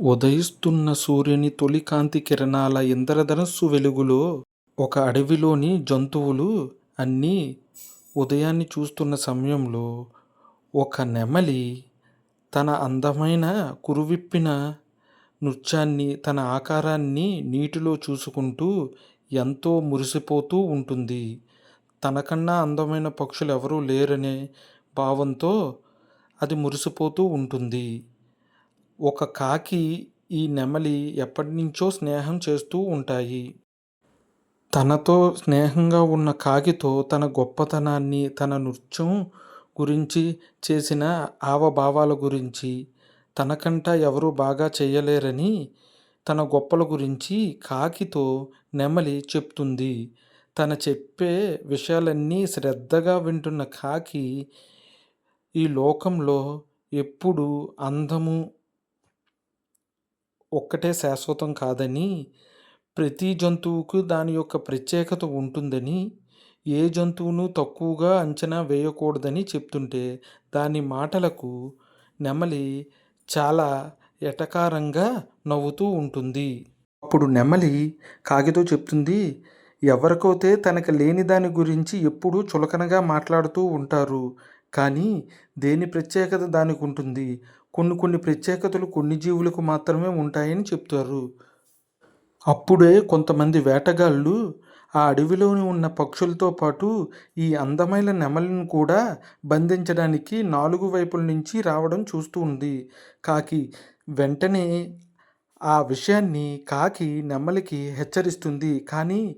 ఉదయిస్తున్న సూర్యుని తొలి కాంతి కిరణాల ఇంద్రధనస్సు వెలుగులో ఒక అడవిలోని జంతువులు అన్నీ ఉదయాన్ని చూస్తున్న సమయంలో ఒక నెమలి తన అందమైన కురువిప్పిన నృత్యాన్ని తన ఆకారాన్ని నీటిలో చూసుకుంటూ ఎంతో మురిసిపోతూ ఉంటుంది. తనకన్నా అందమైన పక్షులు ఎవరూ లేరనే భావంతో అది మురిసిపోతూ ఉంటుంది. ఒక కాకి ఈ నెమలి ఎప్పటినుంచో స్నేహం చేస్తూ ఉంటాయి. తనతో స్నేహంగా ఉన్న కాకితో తన గొప్పతనాన్ని తన నృత్యం గురించి చేసిన ఆవభావాల గురించి తనకంట ఎవరు బాగా చేయలేరని తన గొప్పల గురించి కాకితో నెమలి చెప్తుంది. తన చెప్పే విషయాలన్నీ శ్రద్ధగా వింటున్న కాకి ఈ లోకంలో ఎప్పుడు అందము ఒక్కటే శాశ్వతం కాదని ప్రతి జంతువుకు దాని యొక్క ప్రత్యేకత ఉంటుందని ఏ జంతువును తక్కువగా అంచనా వేయకూడదని చెప్తుంటే దాని మాటలకు నెమలి చాలా ఎటకారంగా నవ్వుతూ ఉంటుంది. అప్పుడు నెమలి కాగితో చెప్తుంది ఎవరికైతే తనకు లేని దాని గురించి ఎప్పుడూ చులకనగా మాట్లాడుతూ ఉంటారు కానీ దేని ప్రత్యేకత దానికి ఉంటుంది? కొన్ని కొన్ని ప్రత్యేకతలు కొన్ని జీవులకు మాత్రమే ఉంటాయని చెప్తారు. అప్పుడే కొంతమంది వేటగాళ్ళు ఆ అడవిలోని ఉన్న పక్షులతో పాటు ఈ అందమైన నెమలిని కూడా బంధించడానికి నాలుగు వైపుల నుంచి రావడం చూస్తూ ఉంది. కాకి వెంటనే ఆ విషయాన్ని కాకి నెమలికి హెచ్చరిస్తుంది. కానీ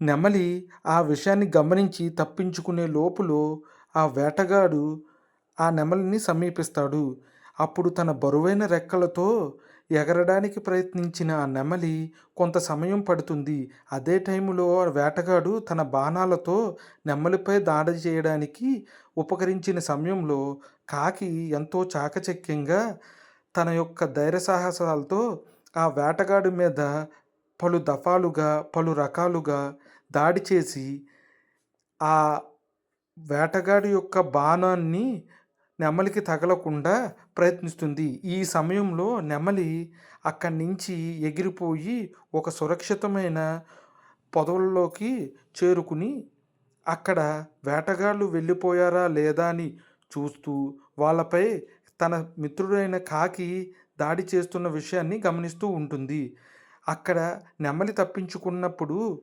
నెమలి ఆ విషయాన్ని గమనించి తప్పించుకునే లోపులో ఆ వేటగాడు ఆ నెమలిని సమీపిస్తాడు. అప్పుడు తన బరువైన రెక్కలతో ఎగరడానికి ప్రయత్నించిన ఆ నెమలి కొంత సమయం పడుతుంది. అదే టైంలో వేటగాడు తన బాణాలతో నెమలిపై దాడి చేయడానికి ఉపకరించిన సమయంలో కాకి ఎంతో చాకచక్యంగా తన యొక్క ధైర్య సాహసాలతో ఆ వేటగాడి మీద పలు దఫాలుగా పలు రకాలుగా దాడి చేసి ఆ వేటగాడి యొక్క బాణాన్ని నెమలికి తగలకుండా ప్రయత్నిస్తుంది. ఈ సమయంలో నెమలి అక్కడి నుంచి ఎగిరిపోయి ఒక సురక్షితమైన పొదవుల్లోకి చేరుకుని అక్కడ వేటగాళ్ళు వెళ్ళిపోయారా లేదా అని చూస్తూ వాళ్ళపై తన మిత్రుడైన కాకి దాడి చేస్తున్న విషయాన్ని గమనిస్తూ ఉంటుంది. అక్కడ నెమలి తప్పించుకున్నప్పుడు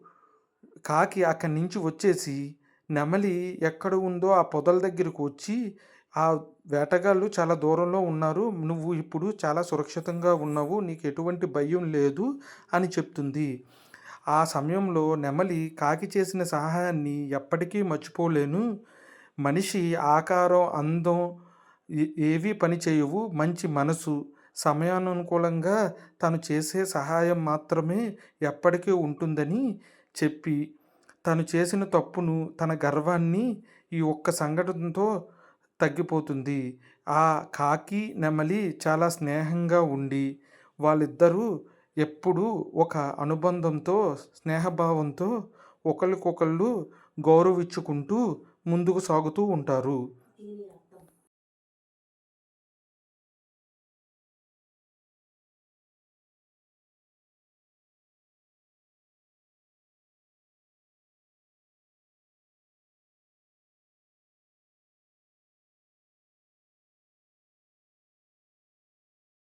కాకి అక్కడి నుంచి వచ్చేసి నెమలి ఎక్కడ ఉందో ఆ పొదల దగ్గరకు వచ్చి ఆ వేటగాళ్ళు చాలా దూరంలో ఉన్నారు. నువ్వు ఇప్పుడు చాలా సురక్షితంగా ఉన్నావు. నీకు ఎటువంటి భయం లేదు అని చెప్తుంది. ఆ సమయంలో నెమలి కాకి చేసిన సహాయాన్ని ఎప్పటికీ మర్చిపోలేను. మనిషి ఆకారం అందం ఏవి పని చేయవు. మంచి మనసు సమయానుకూలంగా తను చేసే సహాయం మాత్రమే ఎప్పటికీ ఉంటుందని చెప్పి తను చేసిన తప్పును తన గర్వాన్ని ఈ ఒక్క సంఘటనతో తగ్గిపోతుంది. ఆ కాకి నెమలి చాలా స్నేహంగా ఉండి వాళ్ళిద్దరూ ఎప్పుడూ ఒక అనుబంధంతో స్నేహభావంతో ఒకరికొకళ్ళు గౌరవించుకుంటూ ముందుకు సాగుతూ ఉంటారు.